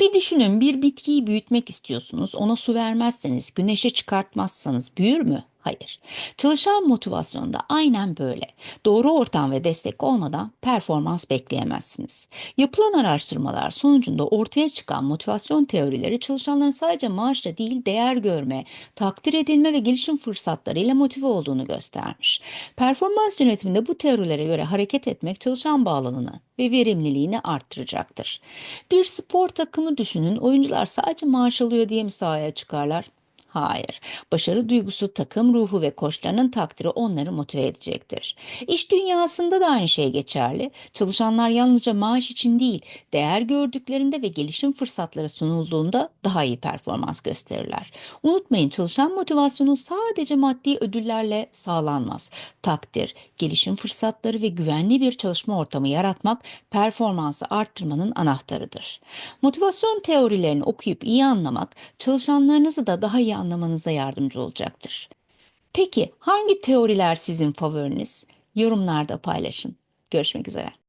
Bir düşünün bir bitkiyi büyütmek istiyorsunuz. Ona su vermezseniz, güneşe çıkartmazsanız büyür mü? Hayır. Çalışan motivasyonda aynen böyle. Doğru ortam ve destek olmadan performans bekleyemezsiniz. Yapılan araştırmalar sonucunda ortaya çıkan motivasyon teorileri çalışanların sadece maaşla değil değer görme, takdir edilme ve gelişim fırsatlarıyla motive olduğunu göstermiş. Performans yönetiminde bu teorilere göre hareket etmek çalışan bağlılığını ve verimliliğini arttıracaktır. Bir spor takımı düşünün. Oyuncular sadece maaş alıyor diye mi sahaya çıkarlar? Hayır. Başarı duygusu, takım ruhu ve koçlarının takdiri onları motive edecektir. İş dünyasında da aynı şey geçerli. Çalışanlar yalnızca maaş için değil, değer gördüklerinde ve gelişim fırsatları sunulduğunda daha iyi performans gösterirler. Unutmayın çalışan motivasyonu sadece maddi ödüllerle sağlanmaz. Takdir, gelişim fırsatları ve güvenli bir çalışma ortamı yaratmak performansı arttırmanın anahtarıdır. Motivasyon teorilerini okuyup iyi anlamak çalışanlarınızı da daha iyi anlamanıza yardımcı olacaktır. Peki hangi teoriler sizin favoriniz? Yorumlarda paylaşın. Görüşmek üzere.